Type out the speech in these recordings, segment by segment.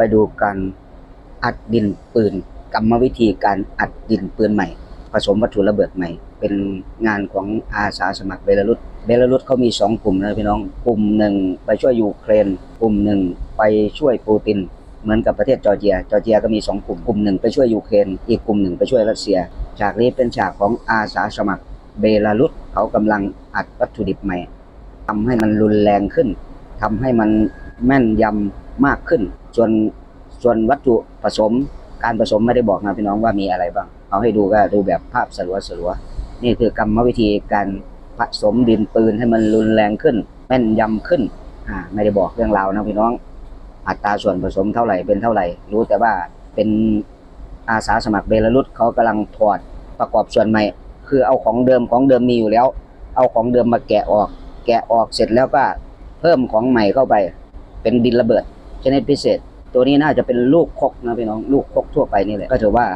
ไปดูการอัดดินปืนกรรมวิธีการอัดดินปืนใหม่ ผสมวัตถุระเบิดใหม่ เป็นงานของอาสาสมัครเบลารุสเบลารุสเขามีสองกลุ่มนะพี่น้องกลุ่มหนึ่งไปช่วยยูเครน กลุ่มหนึ่งไปช่วยปูติน เหมือนกับประเทศจอร์เจีย จอร์เจียก็มีสองกลุ่มกลุ่มหนึ่งไปช่วยยูเครน อีกกลุ่มหนึ่งไปช่วยรัสเซีย ฉากนี้เป็นฉากของอาสาสมัครเบลารุสเขากำลังอัดวัตถุดิบใหม่ทำให้มันรุนแรงขึ้นทำให้มันแม่นยำมากขึ้น ส่วนส่วนวัตถุผสมการผสมไม่ได้บอกนะพี่น้องว่ามีอะไรบ้าง เอาให้ดูก็ดูแบบภาพสลัวสลัวนี่คือกรรมวิธีการผสมดินปืนให้มันรุนแรงขึ้นแม่นยำขึ้นอ่าไม่ได้บอกเรื่องราวนะพี่น้อง อัตราส่วนผสมเท่าไหร่เป็นเท่าไหร่ รู้แต่ว่าเป็นอาสาสมัครเบลารุสเขากำลังถอดประกอบส่วนใหม่ คือเอาของเดิมของเดิมมีอยู่แล้ว เอาของเดิมมาแกะออก แกะออกเสร็จแล้วก็เพิ่มของใหม่เข้าไป เป็นดินระเบิด ชนิดพิเศษ ตัวนี้น่าจะเป็นลูกคกนะพี่น้องลูกคกทั่วไปนี่แหละก็ถือว่า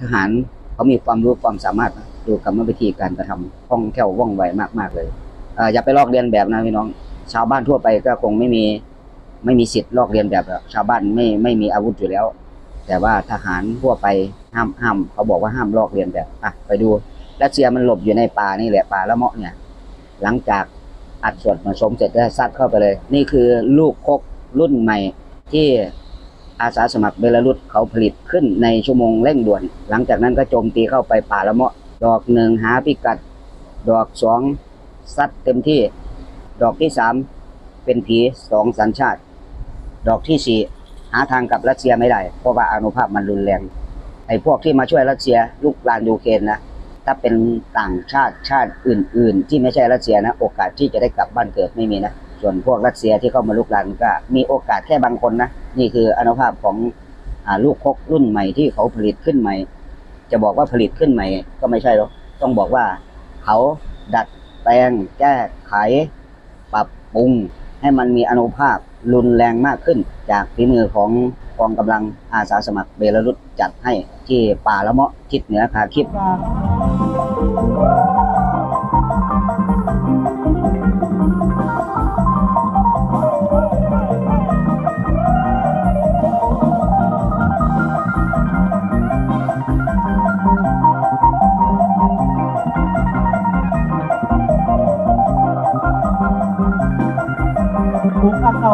ทหารเขามีความรู้ความสามารถดูกรรมวิธีการกระทำคล่องแคล่วว่องไวมากๆเลยเออย่าไปลอกเลียนแบบนะพี่น้อง ชาวบ้านทั่วไปก็คงไม่มีไม่มีสิทธิ์ลอกเลียนแบบหรอกชาวบ้านไม่ไม่มีอาวุธอยู่แล้ว แต่ว่าทหารทั่วไปห้ามห้ามเขาบอกว่าห้ามลอกเลียนแบบอะไปดูรัสเซียมันหลบอยู่ในป่านี่แหละป่าละเมาะเนี่ย หลังจากอัดส่วนผสมเสร็จแล้วซัดเข้าไปเลย นี่คือลูกคกรุ่นใหม่ ที่อาสาสมัครเบลารุสเขาผลิตขึ้นในชั่วโมงเร่งด่วน หลังจากนั้นก็โจมตีเข้าไปป่าละเมาะ ดอกหนึ่งหาพิกัด ดอกสองซัดเต็มที่ ดอกที่สามเป็นผีสองสัญชาติ ดอกที่สี่หาทางกลับรัสเซียไม่ได้ เพราะว่าอนุภาพมันรุนแรงไอ้พวกที่มาช่วยรัสเซียลูกลานยูเครนนะถ้าเป็นต่างชาติชาติอื่น ๆ ที่ไม่ใช่รัสเซียนะ โอกาสที่จะได้กลับบ้านเกิดไม่มีนะ ส่วนพวกรัสเซียที่เข้ามาลุกลานก็มีโอกาสแค่บางคนนะนี่คืออนุภาพของอลูกคกรุ่นใหม่ที่เขาผลิตขึ้นใหม่ จะบอกว่าผลิตขึ้นใหม่ ก็ไม่ใช่หรอกต้องบอกว่าเขาดัดแปลงแก้ไข ปรับปรุง ให้มันมีอนุภาพรุนแรงมากขึ้น จากฝีมือของกองกำลังอาสาสมัครเบลารุสจัดให้ที่ป่าละเมาะทิศเหนือคาคิบ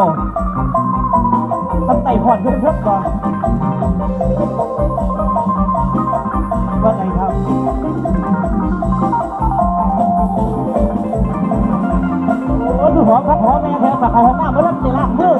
าตั้งไต่หอดขึ้นเพิ่มก่อนว่าไงครับโอ้ดูหอมครับหอมแม่แทนแบบเขาหน้าเมื่อไรตีล่างมือ